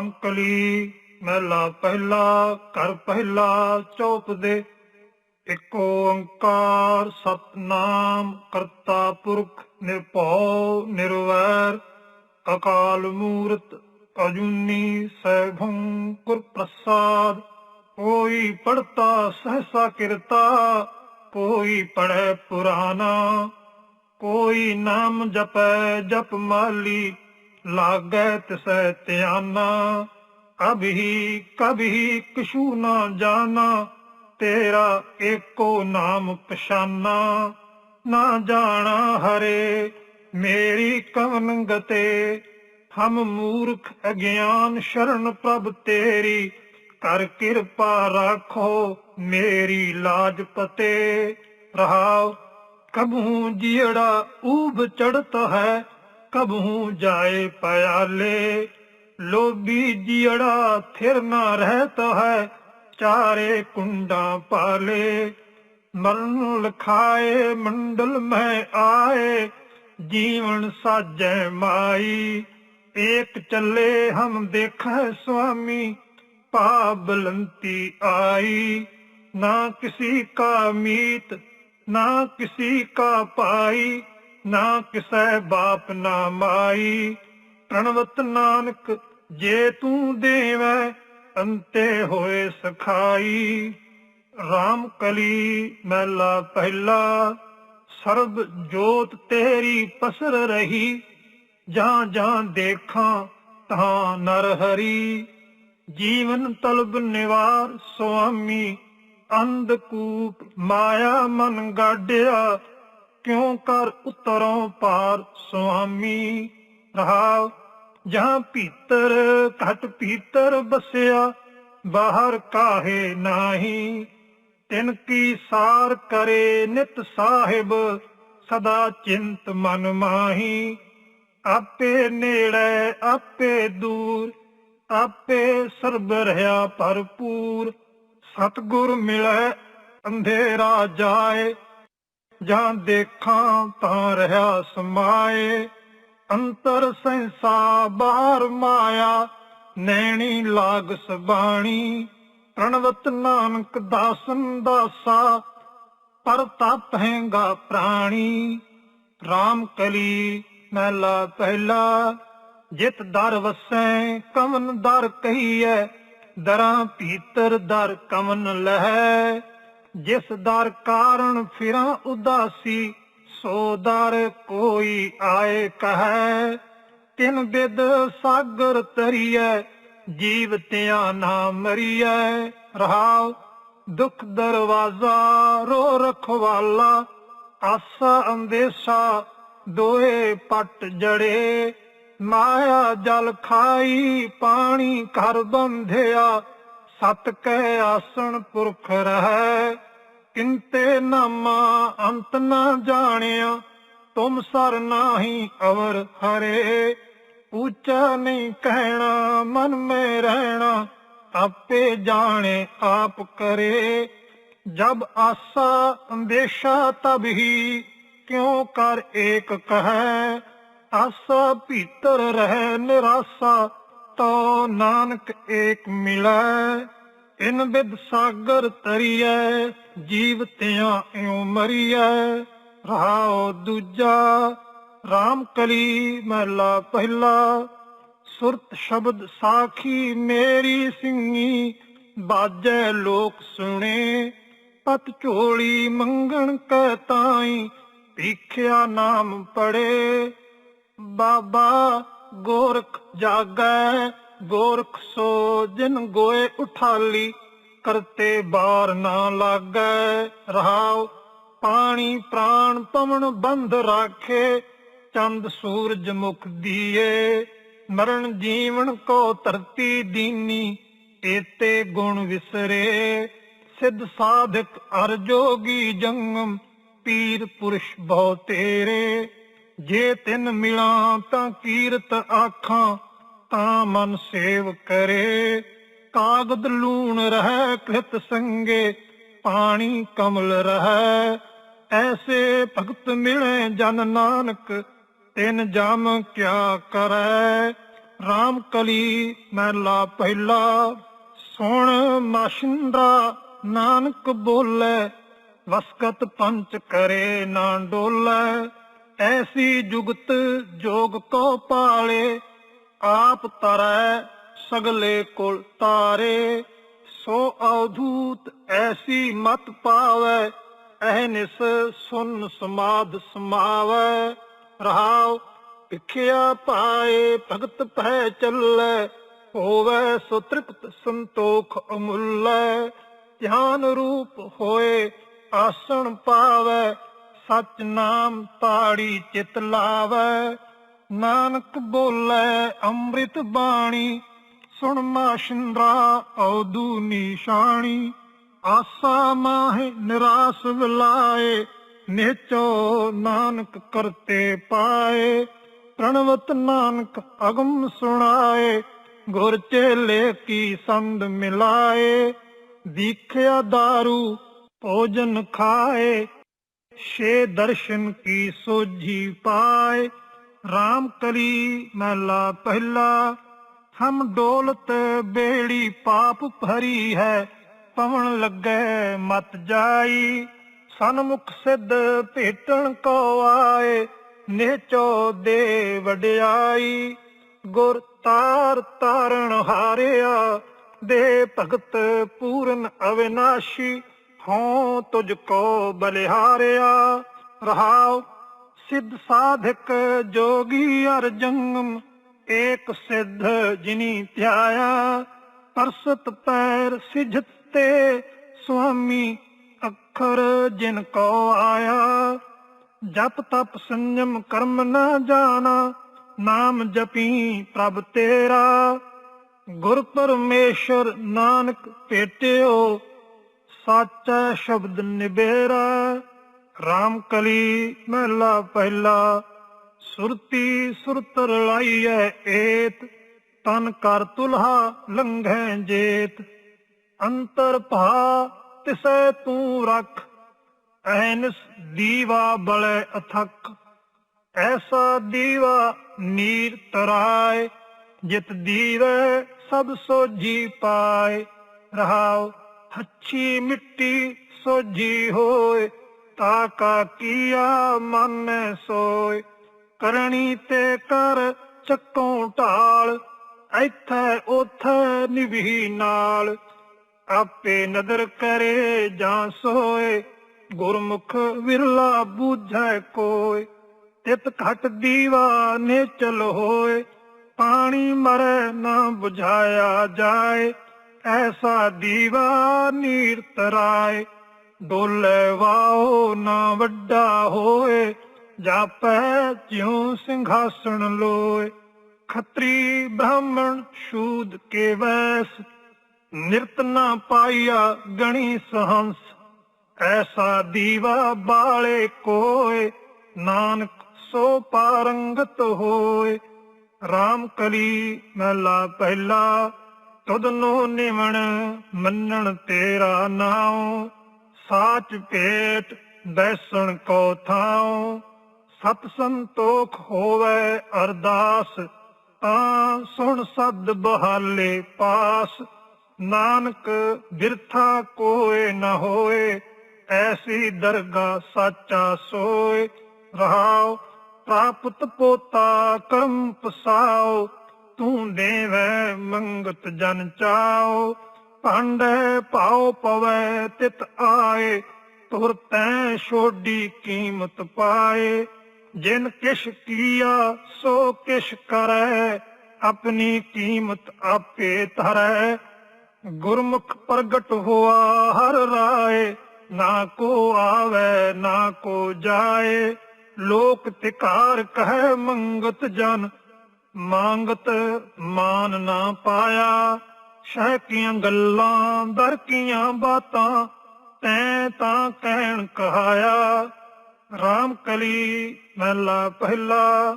ਰਾਮ ਕਲੀ ਮਹਿਲਾ ਪਹਿਲਾ, ਘਰ ਪਹਿਲਾ, ਚੌਪ ਦੇ ਇਕ ਓੰਕਾਰ, ਸਤਨਾਮ ਕਰਤਾ ਪੁਰਖ ਨਿਰਭਉ, ਨਿਰਵੈਰ, ਅਕਾਲ ਮੂਰਤ ਅਜੂਨੀ, ਸੈਭੰ ਗੁਰ ਪ੍ਰਸਾਦ, ਕੋਈ ਪੜਤਾ ਸਹਸਾ ਕਿਰਤਾ, ਕੋਈ ਪੜੈ ਪੁਰਾਨਾ ਕੋਈ ਨਾਮ ਜਪੈ ਜਪ ਮਾਲੀ ਲਾਗੈ ਤਿਸੈ ਧਿਆਨਾ, ਕਭੀ ਕਭੀ ਕਿਛੂ ਨਾ ਜਾਣਾ ਤੇਰਾ ਏਕੋ ਨਾਮ ਪਛਾਨਾ। ਨਾ ਜਾਣਾ ਹਰੇ, ਮੇਰੀ ਕਵਨ ਗਤੇ ਹਮ ਮੂਰਖ ਅਗਿਆਨ ਸ਼ਰਨ ਪ੍ਰਭ ਤੇਰੀ, ਕਰ ਕਿਰਪਾ ਰੱਖੋ ਮੇਰੀ ਲਾਜ ਪਤੇ। ਰਹਾਉ, ਕਬਹੂ ਜੀੜਾ ਊਬ ਚੜਤ ਹੈ ਕਬਹੂ ਜਾਏ ਪਿਆਲੇ, ਲੋਭੀ ਜੀੜਾ ਥਿਰ ਨਾ ਰਹਿਤ ਹੈ, ਚਾਰੇ ਕੁੰਡਾਂ ਪਾਲੇ। ਮਰਨ ਲਖਾਏ ਮੰਡਲ ਮੈਂ ਆਏ, ਜੀਵਨ ਸਾਜੈ ਮਾਈ। ਏਕ ਚੱਲੇ ਹਮ ਦੇਖੈ ਸੁਆਮੀ, ਪਾਬਲੰਤੀ ਆਈ। ਨਾ ਕਿਸੀ ਕਾ ਮੀਤ, ਨਾ ਕਿਸੀ ਕਾ ਪਾਈ। ਨਾ ਕਿਸੈ ਬਾਪ ਨਾ ਮਾਈ, ਪ੍ਰਣਵਤ ਨਾਨਕ ਜੇ ਤੂੰ ਦੇਵੈ, ਅੰਤੇ ਹੋਏ ਸਖਾਈ। RAM ਕਲੀ ਮਹਿਲਾ ਪਹਿਲਾ, ਸਰਬ ਜੋਤ ਤੇਰੀ ਪਸਰ ਰਹੀ, ਜਾਂ ਜਾਂ ਦੇਖਾਂ ਤਾਂ ਨਰ ਹਰੀ। ਜੀਵਨ ਤਲਬ ਨਿਵਾਰ ਸੁਆਮੀ ਅੰਧਕੂਪ ਮਾਇਆ ਮਨ ਗਾਡਿਆ ਕਿਉ ਕਰ ਉਤਰੋਂ ਪਾਰ ਸੁਆਮੀ? ਰਹਾਉ ਜਾਂ ਭੀਤਰ ਘਟ ਭੀਤਰ ਬਸਿਆ, ਬਾਹਰ ਕਾਹੇ ਨਾਹੀ? ਤਿਨ ਕੀ ਸਾਰ ਕਰੇ ਨਿਤ ਸਾਹਿਬ, ਸਦਾ ਚਿੰਤ ਮਨ ਮਾਹੀ? ਆਪੇ ਨੇੜੇ, ਆਪੇ ਦੂਰ, ਆਪੇ ਸਰਬ ਰਹਾ ਭਰਪੂਰ। ਸਤਗੁਰ ਮਿਲੈ, ਅੰਧੇਰਾ ਜਾਏ ਜਾਂ ਦੇਖਾਂ ਤਾਂ ਰਹਾ ਸਮਾਏ। ਅੰਤਰ ਸੰਸਾ ਬਾਹਰ ਮਾਇਆ, ਨੈਣੀ ਲਾਗ ਸਬਾਣੀ ਪ੍ਰਣਵਤ ਨਾਨਕ ਦਾਸਨ ਦਾਸਾ, ਪਰ ਤਪ ਹੈਗਾ ਪ੍ਰਾਣੀ। RAM ਕਲੀ ਮਹਿਲਾ ਪਹਿਲਾ, ਜਿਤ ਦਰ ਵਸੈ ਕਵਨ ਦਰ ਕਹੀਐ। ਦਰਾਂ ਭੀਤਰ ਦਰ ਕਵਨ ਲਹੈ। ਜਿਸ ਦਰ ਕਾਰਣ ਫਿਰਾਂ ਉਦਾਸੀ, ਸੋ ਦਰ ਕੋਈ ਆਏ ਕਹੈ। ਤਿਨ ਬਿਦ ਸਾਗਰ ਤਰੀਐ, ਜੀਵ ਤਿਆ ਨਾ ਮਰੀਐ। ਰਹਾਉ ਦੁਖ ਦਰਵਾਜ਼ਾ, ਰੋ ਰਖਵਾਲਾ, ਆਸਾ ਅੰਦੇਸ਼ਾ, ਦੋਏ ਪਟ ਜੜੇ। ਮਾਇਆ ਜਲ ਖਾਈ, ਪਾਣੀ ਘਰ ਬੰਧਿਆ ਸਤ ਕੈ ਆਸਣ ਪੁਰਖ ਰਹੈ ਕਿੰਤੇ ਨਾਮਾ ਅੰਤ ਨਾ ਜਾਣਿਆ, ਤੁਮ ਸਰ ਨਾਹੀ ਅਵਰ ਹਰੇ। ਉੱਚਾ ਨਹੀਂ ਕਹਿਣਾ, ਮਨ ਮੇ ਰਹਿਣਾ, ਆਪੇ ਜਾਣੇ ਆਪ ਕਰੇ। ਜਬ ਆਸਾ ਅੰਦੇਸ਼ਾ ਤਬ ਹੀ, ਕਿਉ ਕਰ ਏਕ ਕਹੈ। ਆਸਾ ਭੀਤਰ ਰਹਿ ਨਿਰਾਸਾ ਤੋ ਨਾਨਕ ਏਕ ਮਿਲੈ, ਇਨ ਬਿਦ ਸਾਗਰ ਤਰੀਐ, ਜੀਵ ਤਿਆਂ ਇਉ ਮਰੀਐ। ਰਹਾਉ ਦੂਜਾ RAM ਕਲੀ ਮਹਿਲਾ ਪਹਿਲਾ, ਸੁਰਤ ਸ਼ਬਦ ਸਾਖੀ ਮੇਰੀ ਸਿੰਘੀ ਬਾਜੈ ਲੋਕ ਸੁਣੇ, ਪਤ ਝੋਲੀ ਮੰਗਣ ਕੈ ਤਾਈ, ਭੀਖਿਆ ਨਾਮ ਪੜੇ। ਬਾਬਾ ਗੋਰਖ ਜਾਗੈ, ਗੋਰਖ ਸੋ ਜਿਨ ਗੋਏ ਉਠਾਲੀ, ਕਰਤੇ ਬਾਰ ਨਾ ਲਾਗੈ, ਰਹਾਉ ਪਾਣੀ ਪ੍ਰਾਣ ਪਵਨ ਬੰਧ ਰਾਖੇ, ਚੰਦ ਸੂਰਜ ਮੁਖ ਦੀਏ, ਮਰਨ ਜੀਵਨ ਕੋ ਧਰਤੀ ਦੀਨੀ, ਏਤੇ ਗੁਣ ਵਿਸਰੇ, ਸਿੱਧ ਸਾਧਕ ਅਰਜੋਗੀ ਜੰਗਮ, ਪੀਰ ਪੁਰਸ਼ ਬਹੁ ਤੇਰੇ। ਜੇ ਤਿਨ ਮਿਲਾਂ ਤਾਂ ਕੀਰਤ ਆਖਾਂ, ਤਾਂ ਮਨ ਸੇਵ ਕਰੇ। ਕਾਗਦ ਲੂਣ ਰਹਿ ਕ੍ਰਿਤ ਸੰਗੇ, ਪਾਣੀ ਕਮਲ ਰਹਿ। ਐਸੇ ਭਗਤ ਮਿਲੇ ਜਨ ਨਾਨਕ, ਤਿੰਨ ਜਮ ਕਿਆ ਕਰੈ। RAM ਕਲੀ ਮਹਿਲਾ ਪਹਿਲਾ, ਸੁਣ ਮਾਸ਼ਿੰਦਾ ਨਾਨਕ ਬੋਲੇ, ਵਸਕਤ ਪੰਚ ਕਰੇ ਨਾ ਡੋਲੇ। ਐਸੀ ਜੁਗਤ ਜੋਗ ਕੋ ਪਾਲੇ, ਆਪ ਤਰੈ ਸਗਲੇ ਕੋਲ ਤਾਰੇ। ਸੋ ਔਧੂਤ ਐਸੀ ਮਤ ਪਾਵੈ ਅਹਨਿਸ ਸੁਨ ਸਮਾਧ ਸਮਾਵੈ। ਰਹਾਉ ਭਿਖਿਆ ਪਾਏ, ਭਗਤ ਭੈ ਚੱਲੈ, ਹੋਵੇ ਸੋ ਤ੍ਰਿਪਤ ਸੰਤੋਖ ਅਮੁੱਲੈ। ਧਿਆਨ ਰੂਪ ਹੋਏ, ਆਸਣ ਪਾਵੈ ਸਚ ਨਾਮ ਤਾੜੀ ਚਿਤ ਲਾਵੈ। ਨਾਨਕ ਬੋਲੇ ਅੰਮ੍ਰਿਤ ਬਾਣੀ। ਸੁਣ ਮਾਸ਼ਿੰਦਰਾ ਔਦੂ ਨਿਸ਼ਾਨੀ ਆਸਾ ਮਾਹਿ ਨਿਰਾਸ ਵਿਲਾਏ। ਨਿਚੋ ਨਾਨਕ ਕਰਤੇ ਪਾਏ। ਪ੍ਰਣਵਤ ਨਾਨਕ ਅਗਮ ਸੁਣਾਏ। ਗੁਰ ਚੇਲੇ ਕੀ ਸੰਦ ਮਿਲਾਏ। ਦੀਖਿਆ दारू ਭੋਜਨ ਖਾਏ। ਛੇ ਦਰਸ਼ਨ ਕੀ ਸੋਝੀ ਪਾਏ? RAM ਕਲੀ ਮਹਿਲਾ ਪਹਿਲਾ ਹਮ ਡੋਲਤ ਬੇੜੀ ਪਾਪ ਭਰੀ ਹੈ, ਪਵਨ ਲੱਗੇ ਮਤ ਜਾਈ। ਸਨਮੁਖ ਸਿੱਧ ਭੇਟਣ ਕੋ ਆਏ ਨੇਚੋ ਦੇ ਵਡਿਆਈ। ਗੁਰ ਤਾਰ ਤਾਰਨ ਹਾਰਿਆ, ਦੇ ਭਗਤ ਪੂਰਨ ਅਵਿਨਾਸ਼ੀ। ਹਉ ਤੁਝ ਕੋ ਬਲਿਹਾਰਿਆ, ਰਹਾਉ ਸਿੱਧ ਸਾਧਕ ਜੋਗੀ ਅਰ ਜੰਗਮ ਏਕ ਸਿੱਧ ਜਿਨੀ ਧਿਆਇਆ ਪਰਸਤ ਪੈਰ ਸਿਜਤ ਤੇ ਸੁਆਮੀ ਅੱਖਰ ਜਿਨ ਕੋ ਆਇਆ। ਜਪ ਤਪ ਸੰਜਮ ਕਰਮ ਨਾ ਜਾਣਾ, ਨਾਮ ਜਪੀ ਪ੍ਰਭ ਤੇਰਾ। ਗੁਰ ਪਰਮੇਸ਼ਰ ਨਾਨਕ ਭੇਟਿਓ ਸਾਚਾ ਸ਼ਬਦ ਨਿਬੇਰਾ RAM ਕਲੀ ਮਹਿਲਾ ਪਹਿਲਾ, ਸੁਰਤੀ ਸੁਰਤ ਰਲਾਈਐ ਏਤ, ਤਨ ਕਰ ਤੁਲਹਾ ਲੰਘੈ ਜੇਤ। ਅੰਤਰ ਭਾ ਤਿਸੈ ਤੂੰ ਰਖ, ਐਨਸ ਦੀਵਾ ਬਲੈ ਅਥਕ। ਐਸਾ ਦੀਵਾ ਨੀਰ ਤਰਾਏ, ਜਿਤ ਦੀਵੇ ਸਭ ਸੋਜੀ ਪਾਏ। ਰਹਾਉ ਹੱਛੀ ਮਿੱਟੀ ਸੋਜੀ ਹੋਏ, ਤਾ ਕਾ ਕੀਆ ਮਨ ਸੋਏ। ਕਰਣੀ ਤੇ ਕਰ ਚੱਕੋਂ ਢਾਲ ਇੱਥੇ ਉਥੇ ਨਿਭੀ ਨਾਲ। ਆਪੇ ਨਦਰ ਕਰੇ ਜਾਂ ਸੋਏ, ਗੁਰਮੁਖ ਵਿਰਲਾ ਬੂਝੈ ਕੋਏ। ਤਿਤ ਘਟ ਦੀਵਾ ਨੇ ਚਲ ਹੋਏ, ਪਾਣੀ ਮਰੇ ਨਾ ਬੁਝਾਇਆ ਜਾਏ। ਐਸਾ ਦੀਵਾ ਨੀਰ ਤਰਾਏ, ਡੋਲੇ ਵਾਓ ਨਾ ਵੱਡਾ ਹੋਏ, ਜਾਪੈ ਜਿਉ ਸਿੰਘਾਸਣ ਲੋਏ। ਖੱਤਰੀ ਬ੍ਰਾਹਮਣ ਸ਼ੂਦ ਕੇ ਵੈਸ, ਨਿਰਤ ਨਾ ਪਾਇਆ ਗਣੀ ਸਹੰਸ। ਐਸਾ ਦੀਵਾ ਬਾਲੇ ਕੋਏ, ਨਾਨਕ ਸੋ ਪਾਰੰਗਤ ਹੋਏ। RAM ਕਲੀ ਮਹਿਲਾ ਪਹਿਲਾ ਤੁਧ ਨੂੰ ਨਿਵਣ ਮੰਨਣ ਤੇਰਾ ਨਾਉ, ਸਾਚ ਭੇਟ ਬੈਸਣ ਕੋ ਥਾਉ। ਸਤ ਸੰਤੋਖ ਹੋਵੇ ਅਰਦਾਸ, ਤਾਂ ਸੁਣ ਸਦ ਬਹਾਲੇ ਪਾਸ। ਨਾਨਕ ਬਿਰਥਾ ਕੋਏ ਨ ਹੋਏ, ਐਸੀ ਦਰਗਾ ਸਾਚਾ ਸੋਏ। ਰਹਾਉ, ਪ੍ਰਾਪਤ ਪੋਤਾ ਕਰਮ ਪਸਾਉ ਤੂੰ ਦੇਵੈ, ਮੰਗਤ ਜਨ ਚਾਓ। ਭਾਂਡੇ ਪਾਉ ਪਵੈ, ਤਿਤ ਆਏ। ਤੁਰ ਤੈ ਛੋਡੀ ਕੀਮਤ ਪਾਏ। ਜਿਨ ਕਿਛ ਕੀਆ, ਸੋ ਕਿਛ ਕਰੈ। ਆਪਣੀ ਕੀਮਤ ਆਪੇ ਧਰੈ। ਗੁਰਮੁਖ ਪ੍ਰਗਟ ਹੋਆ, ਹਰ ਰਾਏ। ਨਾ ਕੋ ਆਵੇ, ਨਾ ਕੋ ਜਾਏ। ਲੋਕ ਤਿਕਾਰ ਕਹਿ, ਮੰਗਤ ਜਨ ਮੰਗਤ ਮਾਨ ਨਾ ਪਾਇਆ, ਸ਼ਹਿ ਕੀਆਂ ਗੱਲਾਂ, ਦਰ ਕੀਆਂ ਬਾਤਾਂ, ਤੈ ਤਾਂ ਕਹਿਣ ਕਹਾਇਆ RAM ਕਲੀ ਮਹਿਲਾ ਪਹਿਲਾ,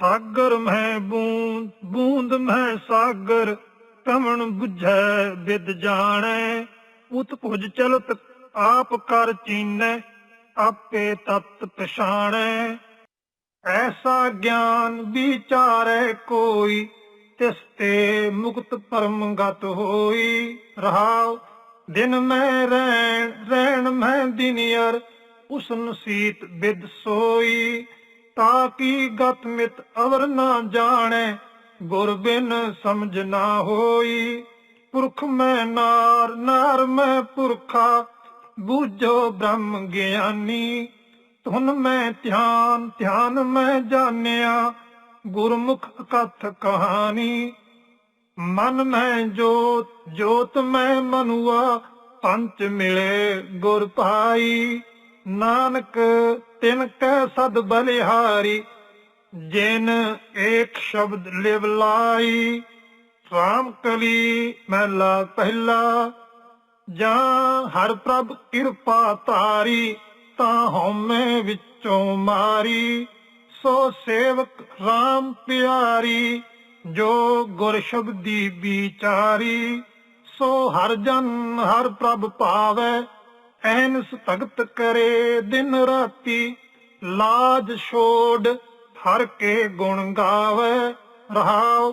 ਸਾਗਰ ਮੈਂ ਬੂੰਦ ਬੂੰਦ ਮੈਂ ਸਾਗਰ ਕਵਣ 부ਝੈ ਵਿਦ ਜਾਣੈ, ਉਤ ਭੁਜ ਚਲਤ ਆਪ ਕਰ ਚੀਨੈ, ਆਪੇ ਤਤ ਪਛਾਣੈ। ਐਸਾ ਗਿਆਨ ਵਿਚਾਰੈ ਕੋਈ, ਤਿਸ ਤੇ ਮੁਕਤ ਪਰਮ ਗਤ ਹੋਈ। ਰਹਾਉ, ਦਿਨ ਮੈਂ ਰਹਿਣ ਰਹਿਣ ਮੈਂ ਦਿਨਿਅਰ ਉਸਨ ਸੀਤ ਬਿਦ ਸੋਈ। ਤਾਂ ਕੀ ਗਤ ਮਿਤ ਅਵਰ ਨਾ ਜਾਣੈ, ਗੁਰ ਬਿਨ ਸਮਝ ਨਾ ਹੋਈ। ਪੁਰਖ ਮੈਂ ਨਾਰ ਨਾਰ ਮੈਂ ਪੁਰਖਾ, ਬੂਝੋ ਬ੍ਰਹਮ ਗਿਆਨੀ। ਤੁਨ ਮੈਂ ਧਿਆਨ ਧਿਆਨ ਮੈਂ ਜਾਣਿਆ, ਗੁਰਮੁਖ ਕਥ ਕਹਾਣੀ। ਮਨ ਮੈਂ ਜੋਤ ਜੋਤ ਮੈਂ ਮਨੁਆ, ਪੰਚ ਮਿਲੇ ਗੁਰ ਭਾਈ। ਨਾਨਕ, ਤਿਨ ਕੈ ਸਦ ਬਲਿਹਾਰੀ, ਜਿਨ ਏਕ ਸ਼ਬਦ ਲਿਵ ਲਾਈ। ਰਾਮ ਕਲੀ ਮਹਿਲਾ ਪਹਿਲਾ, ਜਾਂ ਹਰ ਪ੍ਰਭ ਕਿਰਪਾ ਤਾਰੀ ਤਾਂ ਹਉਮੈ ਵਿੱਚੋਂ ਮਾਰੀ, ਸੋ ਸੇਵਕ RAM ਪਿਆਰੀ, ਜੋ ਗੁਰ ਸ਼ਬਦੀ ਵਿਚਾਰੀ, ਸੋ ਹਰ ਜਨ ਹਰ ਪ੍ਰਭ ਪਾਵੈ ਐਨਸ ਭਗਤ ਕਰੇ ਦਿਨ ਰਾਤੀ, ਲਾਜ ਛੋੜ ਹਰ ਕੇ ਗੁਣ ਗਾਵੇ, ਰਹਾਉ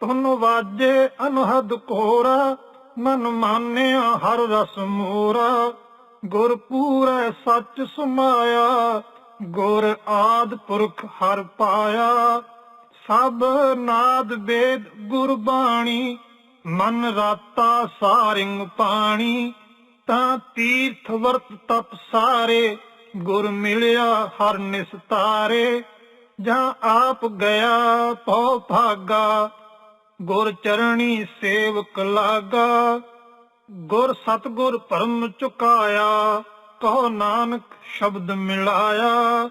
ਤੁਨ ਵਾਜੇ ਅਨਹਦ ਕੋਰਾ, ਮਨ ਮਾਨਿਆ ਹਰ ਰਸ ਮੋਰਾ। ਗੁਰ ਪੂਰੈ ਸੱਚ ਸਮਾਇਆ, ਗੁਰ ਆਦ ਪੁਰਖ ਹਰ ਪਾਇਆ। ਸਭ ਨਾਦ ਵੇਦ ਗੁਰਬਾਣੀ ਮਨ ਰਾਤਾ ਸਾਰਿੰਗ ਪਾਣੀ। ਤਾਂ ਤੀਰਥ ਵਰਤ ਤਪ ਸਾਰੇ, ਗੁਰ ਮਿਲਿਆ ਹਰ ਨਿਸਤਾਰੇ ਜਾਂ ਆਪ ਗਿਆ ਪਉ ਭਾਗਾ, ਗੁਰ ਚਰਣੀ ਸੇਵਕ ਲਾਗਾ। ਗੁਰ ਸਤਗੁਰ ਭਰਮ ਚੁਕਾਇਆ ਕਹੋ ਨਾਨਕ ਸ਼ਬਦ ਮਿਲਾਇਆ।